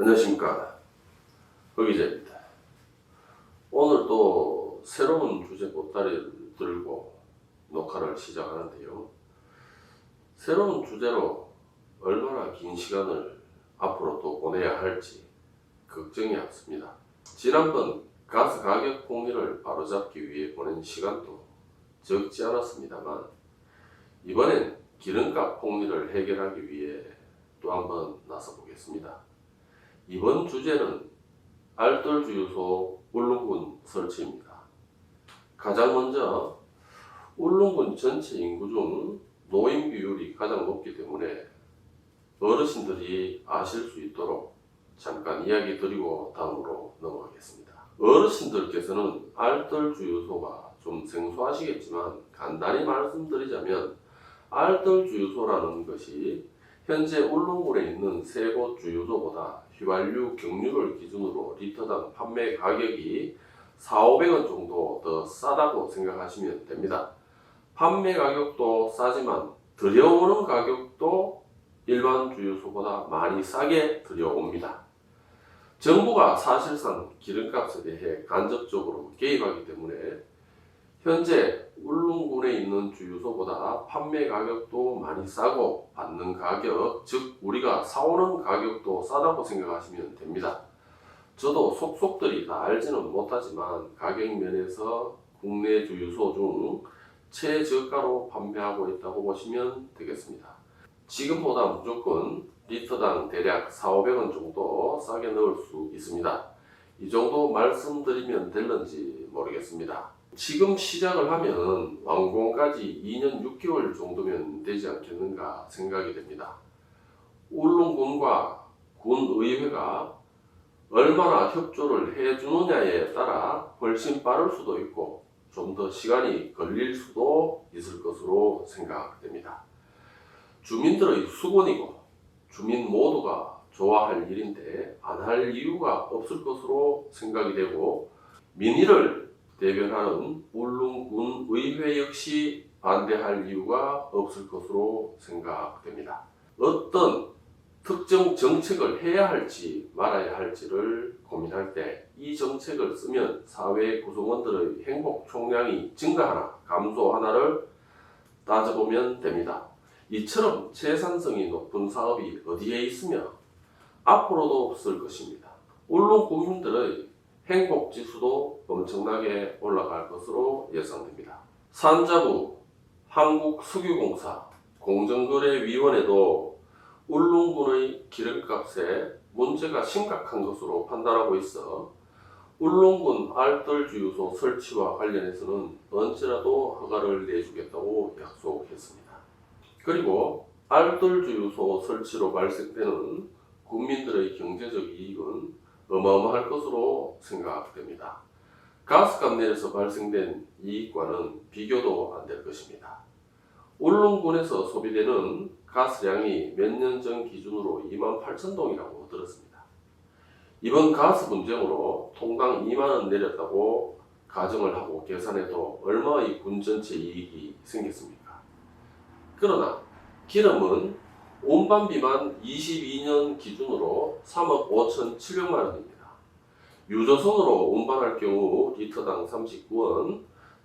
안녕하십니까 허기자입니다. 오늘 또 새로운 주제 보따리를 들고 녹화를 시작하는데요. 새로운 주제로 얼마나 긴 시간을 앞으로 또 보내야 할지 걱정이 앞섭니다. 지난번 가스 가격 폭리를 바로잡기 위해 보낸 시간도 적지 않았습니다만 이번엔 기름값 폭리를 해결하기 위해 또 한번 나서 보겠습니다. 이번 주제는 알뜰 주유소 울릉군 설치입니다. 가장 먼저 울릉군 전체 인구 중 노인 비율이 가장 높기 때문에 어르신들이 아실 수 있도록 잠깐 이야기 드리고 다음으로 넘어가겠습니다. 어르신들께서는 알뜰 주유소가 좀 생소하시겠지만 간단히 말씀드리자면 알뜰 주유소라는 것이 현재 울릉군에 있는 세 곳 주유소보다 휘발유 경유를 기준으로 리터당 판매 가격이 4, 500원 정도 더 싸다고 생각하시면 됩니다. 판매 가격도 싸지만 들여오는 가격도 일반 주유소보다 많이 싸게 들여옵니다. 정부가 사실상 기름값에 대해 간접적으로 개입하기 때문에 현재 울릉군에 있는 주유소보다 판매 가격도 많이 싸고 받는 가격, 즉 우리가 사오는 가격도 싸다고 생각하시면 됩니다. 저도 속속들이 다 알지는 못하지만 가격 면에서 국내 주유소 중 최저가로 판매하고 있다고 보시면 되겠습니다. 지금보다 무조건 리터당 대략 4, 500원 정도 싸게 넣을 수 있습니다. 이 정도 말씀드리면 될런지 모르겠습니다. 지금 시작을 하면 완공까지 2년 6개월 정도면 되지 않겠는가 생각이 됩니다. 울릉군과 군의회가 얼마나 협조를 해주느냐에 따라 훨씬 빠를 수도 있고 좀 더 시간이 걸릴 수도 있을 것으로 생각됩니다. 주민들의 수건이고 주민 모두가 좋아할 일인데 안 할 이유가 없을 것으로 생각이 되고 민의를 대변하는 울릉군 의회 역시 반대할 이유가 없을 것으로 생각됩니다. 어떤 특정 정책을 해야 할지 말아야 할지를 고민할 때 이 정책을 쓰면 사회 구성원들의 행복 총량이 증가하나 감소하나를 따져보면 됩니다. 이처럼 생산성이 높은 사업이 어디에 있으며 앞으로도 없을 것입니다. 울릉 국민들의 행복 지수도 엄청나게 올라갈 것으로 예상됩니다. 산자부, 한국석유공사, 공정거래위원회도 울릉군의 기름값에 문제가 심각한 것으로 판단하고 있어 울릉군 알뜰 주유소 설치와 관련해서는 언제라도 허가를 내주겠다고 약속했습니다. 그리고 알뜰 주유소 설치로 발생되는 국민들의 경제적 이익은 어마어마할 것으로 생각됩니다. 가스값 내에서 발생된 이익과는 비교도 안 될 것입니다. 울릉군에서 소비되는 가스량이 몇 년 전 기준으로 2만 8천 동이라고 들었습니다. 이번 가스 분쟁으로 통당 2만 원 내렸다고 가정을 하고 계산해도 얼마의 군 전체 이익이 생겼습니까? 그러나 기름은 운반비만 22년 기준으로 3억 5천 7백만 원입니다. 유조선으로 운반할 경우 리터당 39원,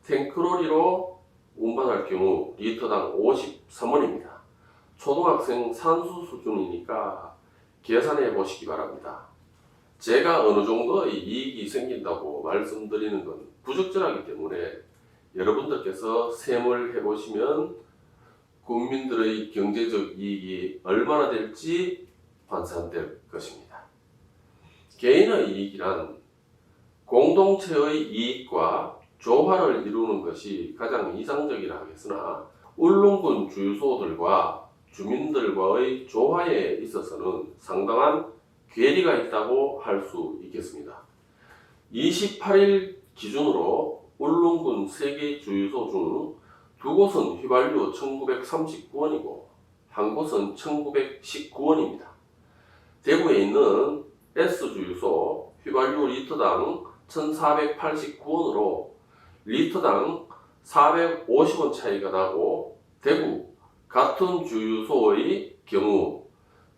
탱크로리로 운반할 경우 리터당 53원입니다. 초등학생 산수 수준이니까 계산해 보시기 바랍니다. 제가 어느 정도의 이익이 생긴다고 말씀드리는 건 부적절하기 때문에 여러분들께서 셈을 해보시면 국민들의 경제적 이익이 얼마나 될지 환산될 것입니다. 개인의 이익이란 공동체의 이익과 조화를 이루는 것이 가장 이상적이라 하겠으나 울릉군 주유소들과 주민들과의 조화에 있어서는 상당한 괴리가 있다고 할 수 있겠습니다. 28일 기준으로 울릉군 3개 주유소 중 두 곳은 휘발유 1939원이고 한 곳은 1919원입니다. 대구에 있는 S주유소 휘발유 리터당 1489원으로 리터당 450원 차이가 나고 대구 같은 주유소의 경우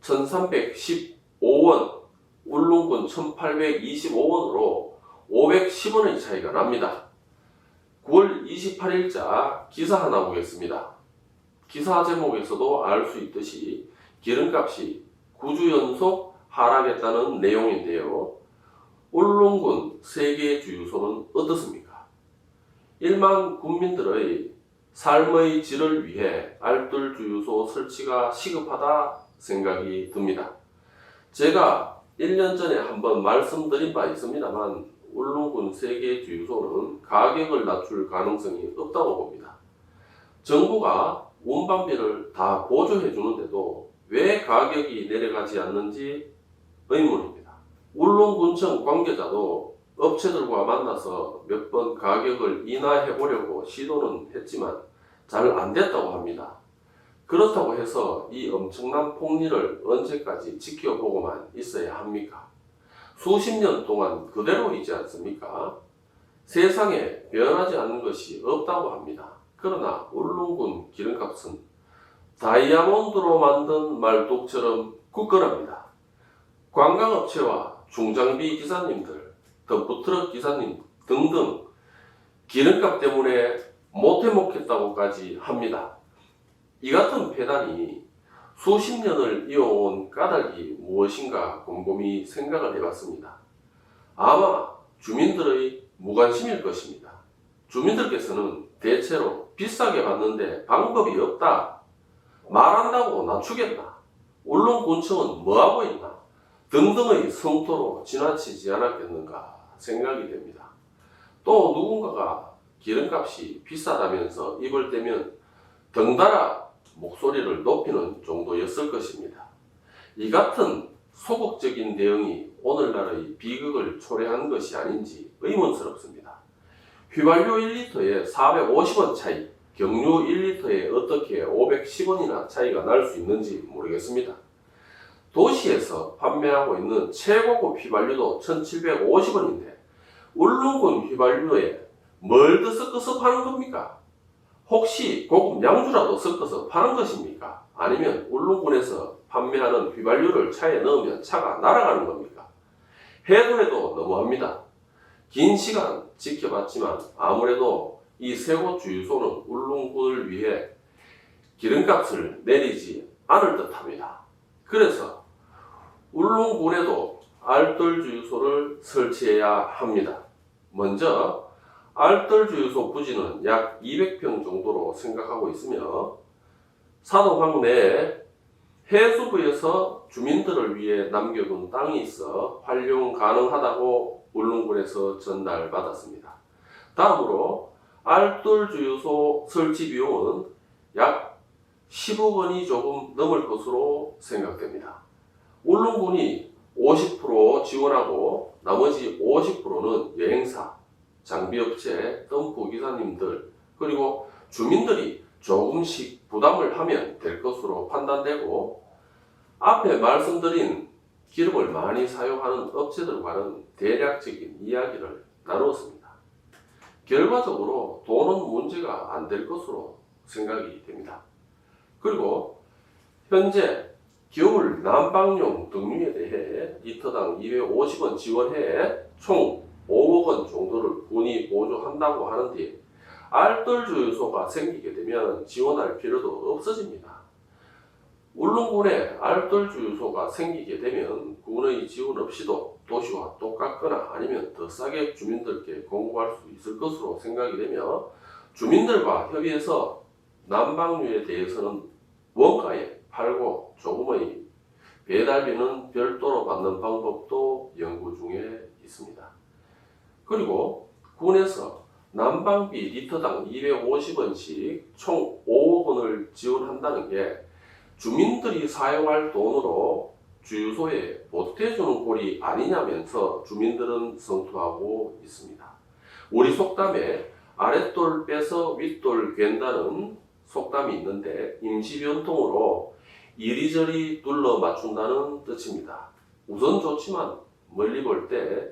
1315원 울릉군 1825원으로 510원의 차이가 납니다. 9월 28일자 기사 하나 보겠습니다. 기사 제목에서도 알 수 있듯이 기름값이 9주 연속 하락했다는 내용인데요. 울릉군 세계 주유소는 어떻습니까? 일반 국민들의 삶의 질을 위해 알뜰 주유소 설치가 시급하다 생각이 듭니다. 제가 1년 전에 한번 말씀드린 바 있습니다만 울릉군 세계 주유소는 가격을 낮출 가능성이 없다고 봅니다. 정부가 운반비를 다 보조해 주는데도 왜 가격이 내려가지 않는지 의문입니다. 울릉군청 관계자도 업체들과 만나서 몇 번 가격을 인하해 보려고 시도는 했지만 잘 안 됐다고 합니다. 그렇다고 해서 이 엄청난 폭리를 언제까지 지켜보고만 있어야 합니까? 수십 년 동안 그대로이지 않습니까? 세상에 변하지 않는 것이 없다고 합니다. 그러나 울릉군 기름값은 다이아몬드로 만든 말뚝처럼 굳건합니다. 관광업체와 중장비 기사님들, 덤프트럭 기사님 등등 기름값 때문에 못해 먹겠다고까지 합니다. 이 같은 배단이 수십 년을 이어온 까닭이 무엇인가 곰곰이 생각을 해봤습니다. 아마 주민들의 무관심일 것입니다. 주민들께서는 대체로 비싸게 받는데 방법이 없다. 말한다고 낮추겠나? 울릉군청은 뭐하고 있나? 등등의 성토로 지나치지 않았겠는가 생각이 됩니다. 또 누군가가 기름값이 비싸다면서 입을 떼면 덩달아 목소리를 높이는 정도였을 것입니다. 이 같은 소극적인 대응이 오늘날의 비극을 초래한 것이 아닌지 의문스럽습니다. 휘발유 1리터에 450원 차이, 경유 1리터에 어떻게 510원이나 차이가 날 수 있는지 모르겠습니다. 도시에서 판매하고 있는 최고급 휘발유도 1750원인데 울릉군 휘발유에 뭘더 섞어서 파는 겁니까? 혹시 고급 양주라도 섞어서 파는 것입니까? 아니면 울릉군에서 판매하는 휘발유를 차에 넣으면 차가 날아가는 겁니까? 해도 해도 너무합니다. 긴 시간 지켜봤지만 아무래도 이 세고 주유소는 울릉군을 위해 기름값을 내리지 않을 듯 합니다. 그래서 울릉군에도 알뜰 주유소를 설치해야 합니다. 먼저 알뜰 주유소 부지는 약 200평 정도로 생각하고 있으며 사도항 내에 해수부에서 주민들을 위해 남겨둔 땅이 있어 활용 가능하다고 울릉군에서 전달받았습니다. 다음으로 알뜰 주유소 설치 비용은 약 10억 원이 조금 넘을 것으로 생각됩니다. 울릉군이 50% 지원하고 나머지 50%는 여행사, 장비업체, 덤프 기사님들 그리고 주민들이 조금씩 부담을 하면 될 것으로 판단되고 앞에 말씀드린 기름을 많이 사용하는 업체들과는 대략적인 이야기를 나누었습니다. 결과적으로 돈은 문제가 안 될 것으로 생각이 됩니다. 그리고 현재 겨울 난방용 등유에 대해 리터당 250원 지원해 총 5억 원 정도를 군이 보조한다고 하는데 알뜰 주유소가 생기게 되면 지원할 필요도 없어집니다. 울릉군에 알뜰 주유소가 생기게 되면 군의 지원 없이도 도시와 똑같거나 아니면 더 싸게 주민들께 공급할 수 있을 것으로 생각이 되며 주민들과 협의해서 난방류에 대해서는 원가에 팔고 조금의 배달비는 별도로 받는 방법도 연구 중에 있습니다. 그리고 군에서 난방비 리터당 250원씩 총 5억 원을 지원한다는 게 주민들이 사용할 돈으로 주유소에 보태주는 꼴이 아니냐면서 주민들은 성토하고 있습니다. 우리 속담에 아랫돌 빼서 윗돌 괜다는 속담이 있는데 임시변통으로 이리저리 둘러 맞춘다는 뜻입니다. 우선 좋지만 멀리 볼 때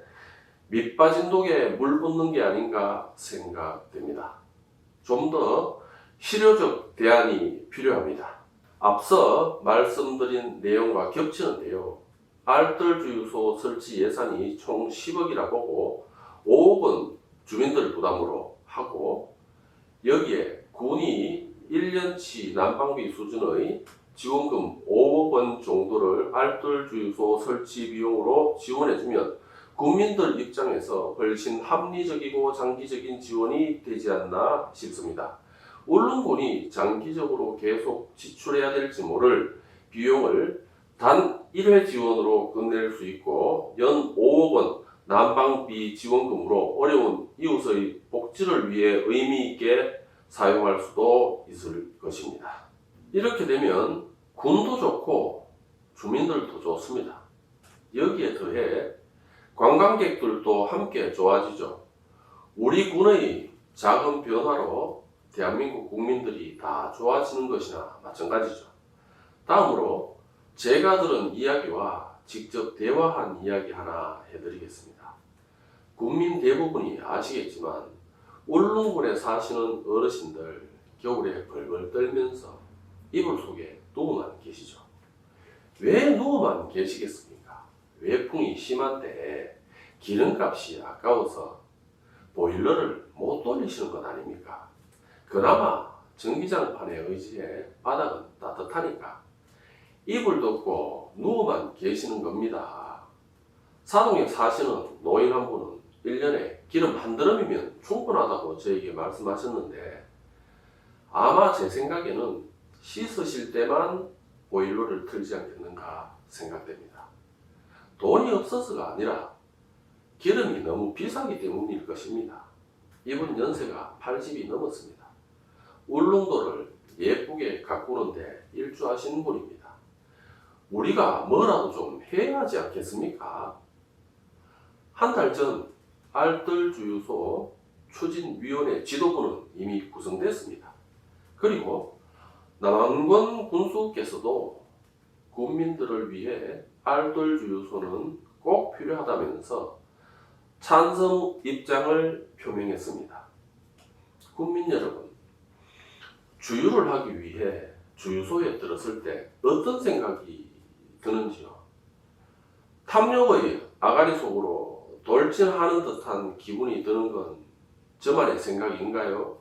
밑빠진 독에 물 붓는 게 아닌가 생각됩니다. 좀 더 실효적 대안이 필요합니다. 앞서 말씀드린 내용과 겹치는데요. 알뜰 주유소 설치 예산이 총 10억이라 보고 5억은 주민들 부담으로 하고 여기에 군이 1년치 난방비 수준의 지원금 5억 원 정도를 알뜰 주유소 설치 비용으로 지원해주면 국민들 입장에서 훨씬 합리적이고 장기적인 지원이 되지 않나 싶습니다. 울릉군이 장기적으로 계속 지출해야 될지 모를 비용을 단 1회 지원으로 끝낼 수 있고 연 5억 원 난방비 지원금으로 어려운 이웃의 복지를 위해 의미 있게 사용할 수도 있을 것입니다. 이렇게 되면 군도 좋고 주민들도 좋습니다. 여기에 더해 관광객들도 함께 좋아지죠. 우리 군의 작은 변화로 대한민국 국민들이 다 좋아지는 것이나 마찬가지죠. 다음으로 제가 들은 이야기와 직접 대화한 이야기 하나 해드리겠습니다. 국민 대부분이 아시겠지만 울릉군에 사시는 어르신들 겨울에 벌벌 떨면서 이불 속에 누워만 계시죠. 왜 누워만 계시겠습니까? 외풍이 심한데 기름값이 아까워서 보일러를 못 돌리시는 것 아닙니까? 그나마 전기장판에 의지해 바닥은 따뜻하니까 이불 덮고 누워만 계시는 겁니다. 사동에 사시는 노인 한 분은 1년에 기름 한 드럼이면 충분하다고 저에게 말씀하셨는데 아마 제 생각에는 씻으실 때만 보일러를 틀지 않겠는가 생각됩니다. 돈이 없어서가 아니라 기름이 너무 비싸기 때문일 것입니다. 이분 연세가 80이 넘었습니다. 울릉도를 예쁘게 가꾸는데 일주하시는 분입니다. 우리가 뭐라도 좀 해야 하지 않겠습니까? 한 달 전 알뜰 주유소 추진위원회 지도부는 이미 구성됐습니다. 그리고 남한권 군수께서도 국민들을 위해 알뜰 주유소는 꼭 필요하다면서 찬성 입장을 표명했습니다. 국민 여러분, 주유를 하기 위해 주유소에 들었을 때 어떤 생각이 드는지요? 탐욕의 아가리 속으로 돌진하는 듯한 기분이 드는 건 저만의 생각인가요?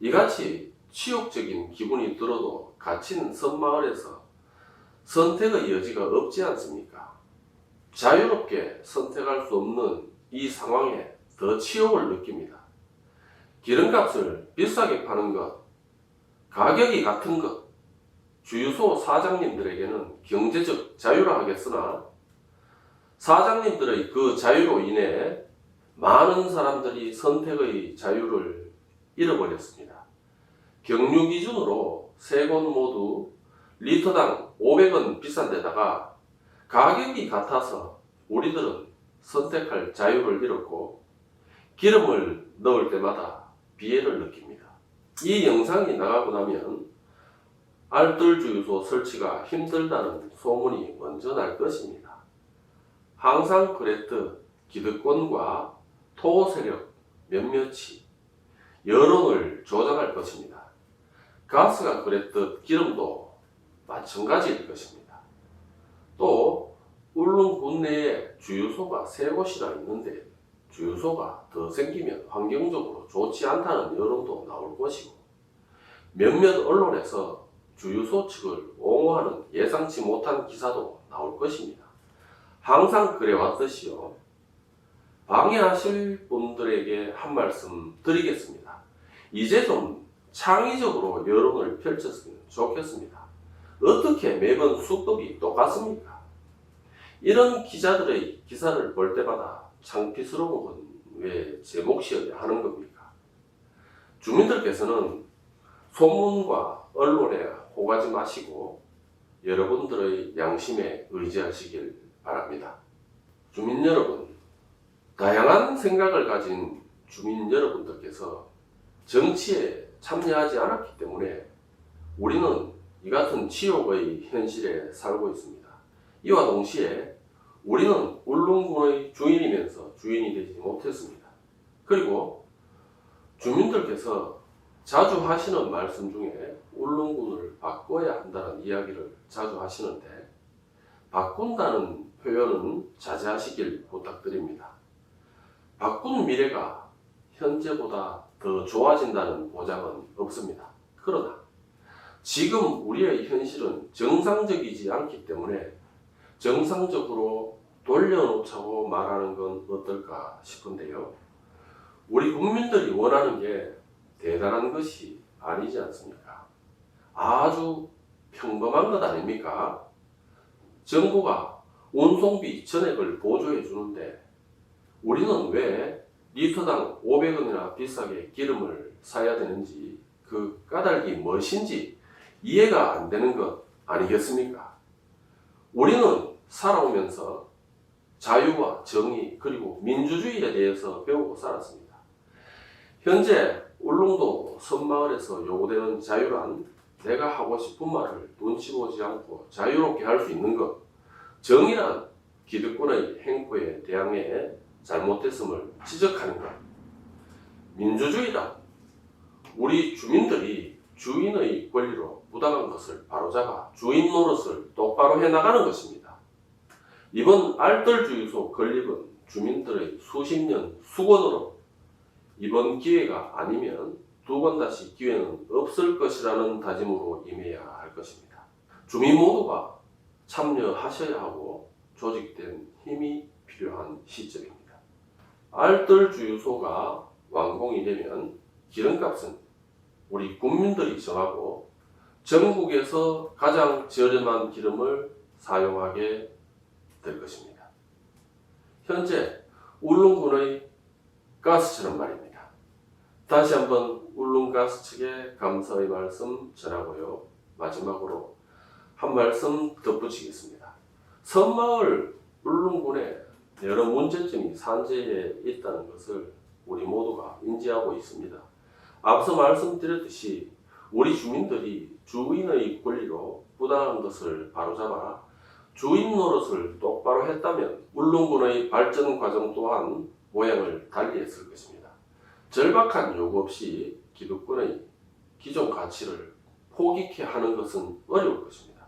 이같이 치욕적인 기분이 들어도 갇힌 섬마을에서 선택의 여지가 없지 않습니까? 자유롭게 선택할 수 없는 이 상황에 더 치욕을 느낍니다. 기름값을 비싸게 파는 것, 가격이 같은 것, 주유소 사장님들에게는 경제적 자유라 하겠으나 사장님들의 그 자유로 인해 많은 사람들이 선택의 자유를 잃어버렸습니다. 경유 기준으로 세 곳 모두 리터당 500원 비싼 데다가 가격이 같아서 우리들은 선택할 자유를 잃었고 기름을 넣을 때마다 비애를 느낍니다. 이 영상이 나가고 나면 알뜰 주유소 설치가 힘들다는 소문이 먼저 날 것입니다. 항상 그랬듯 기득권과 토 세력 몇몇이 여론을 조작할 것입니다. 가스가 그랬듯 기름도 마찬가지일 것입니다. 또 울릉 군 내에 주유소가 세 곳이나 있는데 주유소가 더 생기면 환경적으로 좋지 않다는 여론도 나올 것이고 몇몇 언론에서 주유소 측을 옹호하는 예상치 못한 기사도 나올 것입니다. 항상 그래왔듯이요. 방해하실 분들에게 한 말씀 드리겠습니다. 이제 좀 창의적으로 여론을 펼쳤으면 좋겠습니다. 어떻게 매번 수법이 똑같습니까? 이런 기자들의 기사를 볼 때마다 창피스러운 건 왜 제 몫이어야 하는 겁니까? 주민들께서는 소문과 언론에 호가지 마시고 여러분들의 양심에 의지하시길 바랍니다. 주민 여러분, 다양한 생각을 가진 주민 여러분들께서 정치에 참여하지 않았기 때문에 우리는 이 같은 치욕의 현실에 살고 있습니다. 이와 동시에 우리는 울릉군의 주인이면서 주인이 되지 못했습니다. 그리고 주민들께서 자주 하시는 말씀 중에 울릉군을 바꿔야 한다는 이야기를 자주 하시는데 바꾼다는 표현은 자제하시길 부탁드립니다. 바꾼 미래가 현재보다 더 좋아진다는 보장은 없습니다. 그러나 지금 우리의 현실은 정상적이지 않기 때문에 정상적으로 돌려놓자고 말하는 건 어떨까 싶은데요. 우리 국민들이 원하는 게 대단한 것이 아니지 않습니까? 아주 평범한 것 아닙니까? 정부가 운송비 전액을 보조해 주는데 우리는 왜 리터당 500원이나 비싸게 기름을 사야 되는지 그 까닭이 무엇인지 이해가 안 되는 것 아니겠습니까? 우리는 살아오면서 자유와 정의 그리고 민주주의에 대해서 배우고 살았습니다. 현재 울릉도 섬마을에서 요구되는 자유란 내가 하고 싶은 말을 눈치 보지 않고 자유롭게 할 수 있는 것, 정의란 기득권의 행포에 대항해 잘못됐음을 지적하는 것, 민주주의란 우리 주민들이 주인의 권리로 부당한 것을 바로잡아 주인 노릇을 똑바로 해나가는 것입니다. 이번 알뜰주유소 건립은 주민들의 수십 년 수건으로 이번 기회가 아니면 두 번 다시 기회는 없을 것이라는 다짐으로 임해야 할 것입니다. 주민 모두가 참여하셔야 하고 조직된 힘이 필요한 시점입니다. 알뜰주유소가 완공이 되면 기름값은 우리 국민들이 정하고 전국에서 가장 저렴한 기름을 사용하게 될 것입니다. 현재 울릉군의 가스처럼 말입니다. 다시 한번 울릉가스 측에 감사의 말씀 전하고요. 마지막으로 한 말씀 덧붙이겠습니다. 섬마을 울릉군에 여러 문제점이 산재에 있다는 것을 우리 모두가 인지하고 있습니다. 앞서 말씀드렸듯이 우리 주민들이 주인의 권리로 부당한 것을 바로잡아 주인 노릇을 똑바로 했다면 울릉군의 발전 과정 또한 모양을 달리했을 것입니다. 절박한 요구 없이 기득권의 기존 가치를 포기케 하는 것은 어려울 것입니다.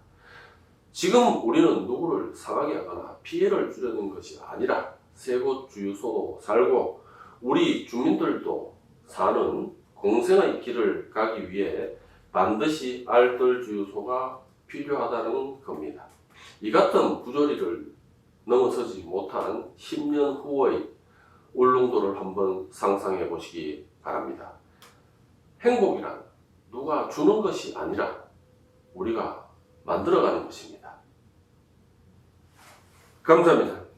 지금 우리는 누구를 상하게 하거나 피해를 주려는 것이 아니라 세곳 주유소도 살고 우리 주민들도 사는 공생의 길을 가기 위해 반드시 알뜰 주유소가 필요하다는 겁니다. 이 같은 부조리를 넘어서지 못한 10년 후의 울릉도를 한번 상상해 보시기 바랍니다. 행복이란 누가 주는 것이 아니라 우리가 만들어가는 것입니다. 감사합니다.